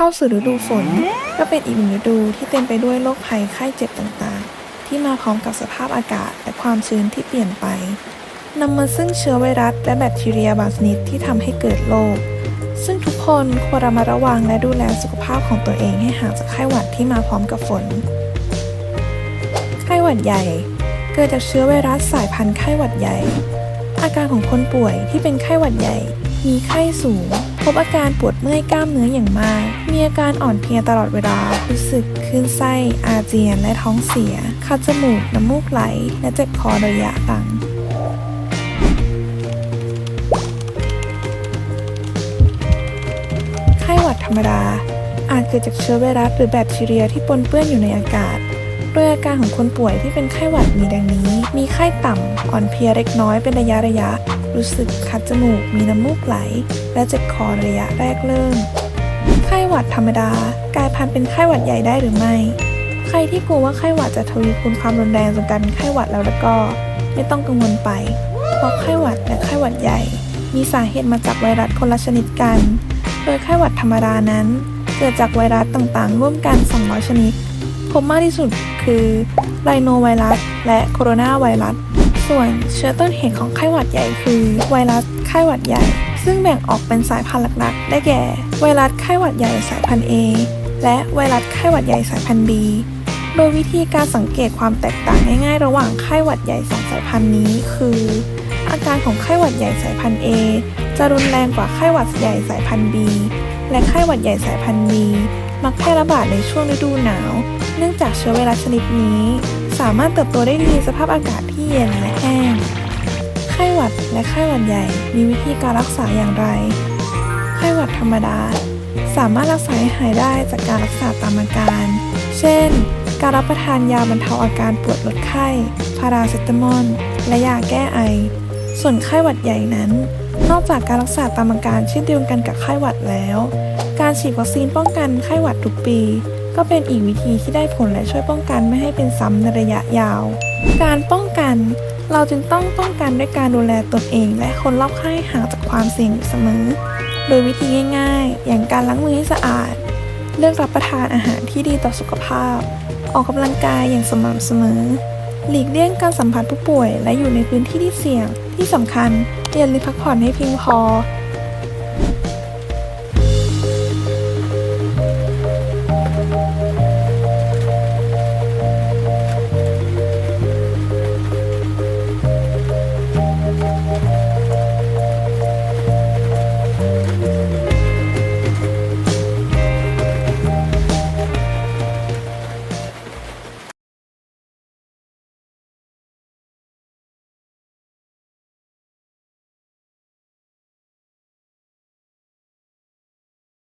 เข้าสู่ฤดูฝน ก็เป็นอีกหนึ่งฤดูที่เต็มไปด้วยโรคภัยไข้เจ็บต่างๆ ที่มาพร้อมกับสภาพอากาศและความชื้นที่เปลี่ยนไปนำมาซึ่งเชื้อไวรัสและแบคทีเรียบางชนิดที่ทำให้เกิดโรคซึ่งทุกคนควรระมัดระวังและดูแลสุขภาพของตัวเองให้ห่างจากไข้หวัดที่มาพร้อมกับฝน ไข้หวัดใหญ่ เกิดจากเชื้อไวรัสสายพันธุ์ไข้หวัดใหญ่ อาการของคนป่วยที่เป็นไข้หวัดใหญ่ มีไข้สูง บอาการปวดเมื่อยกล้ามเนื้ออย่างมาก มีอาการอ่อนเพลียตลอดเวลา รู้สึกคลื่นไส้ อาเจียน และท้องเสีย คัดจมูก น้ำมูกไหล และเจ็บคอโดยระยะหลังไข้หวัดธรรมดา อาจเกิดจากเชื้อไวรัสหรือแบคทีเรียที่ปนเปื้อนอยู่ในอากาศโดยอาการของคนป่วยที่เป็นไข้หวัดมีดังนี้ มีไข้ต่ำ อ่อนเพลียเล็กน้อยเป็นระยะระยะ รู้สึกคัดจมูกมีน้ำมูกไหล และเจ็บคอระยะแรกเริ่ม ไข้หวัดธรรมดากลายพันธุ์เป็นไข้หวัดใหญ่ได้หรือไม่ ใครที่กลัวว่าไข้หวัดจะทวีคูณความรุนแรงจนกลายเป็นไข้หวัดแล้วแล้วก็ ไม่ต้องกังวลไป เพราะไข้หวัดและไข้หวัดใหญ่ มีสาเหตุมาจากไวรัสคนละชนิดกัน โดยไข้หวัดธรรมดานั้น เกิดจากไวรัสต่างๆ ร่วมกัน 200 ชนิดพบมากที่สุดคือไรโนไวรัสและโคโรนาไวรัส ส่วนเชื้อต้นเหตุของไข้หวัดใหญ่คือ ไวรัสไข้หวัดใหญ่ ซึ่งแบ่งออกเป็นสายพันธุ์หลักๆ ได้แก่ ไวรัสไข้หวัดใหญ่สายพันธุ์ A และไวรัสไข้หวัดใหญ่สายพันธุ์ B โดยวิธีการสังเกตความแตกต่างง่ายๆ ระหว่างไข้หวัดใหญ่สองสายพันธุ์นี้คือ อาการของไข้หวัดใหญ่สายพันธุ์ A จะรุนแรงกว่าไข้หวัดใหญ่สายพันธุ์ B และไข้หวัดใหญ่สายพันธุ์ B มักแพร่ระบาดในช่วงฤดูหนาว เนื่องจากเชื้อไวรัสชนิดนี้ สามารถเติบโตได้ดีในสภาพอากาศที่เย็นและแห้ง ไข้หวัดและไข้หวัดใหญ่มีวิธีการรักษาอย่างไร ไข้หวัดธรรมดา สามารถรักษาให้หายได้จากการรักษาตามอาการ เช่น การรับประทานยาบรรเทาอาการปวดลดไข้ พาราเซตามอล และยาแก้ไอ ส่วนไข้หวัดใหญ่นั้น นอกจากการรักษาตามอาการเช่นเดียวกันกับไข้หวัดแล้ว การฉีดวัคซีนป้องกันไข้หวัดทุกปี ก็เป็นอีกวิธีที่ได้ผลและช่วยป้องกันไม่ให้เป็นซ้ำในระยะยาว การป้องกันเราจึงต้องป้องกันด้วยการดูแลตนเอง และคนรอบข้างห่างจากความเสี่ยงเสมอ โดยวิธีง่าย ๆ อย่างการล้างมือให้สะอาด เลือกรับประทานอาหารที่ดีต่อสุขภาพ ออกกำลังกายอย่างสม่ำเสมอ หลีกเลี่ยงการสัมผัสผู้ป่วย และอยู่ในพื้นที่ที่เสี่ยง ที่สำคัญอย่าลืมพักผ่อนให้เพียงพอ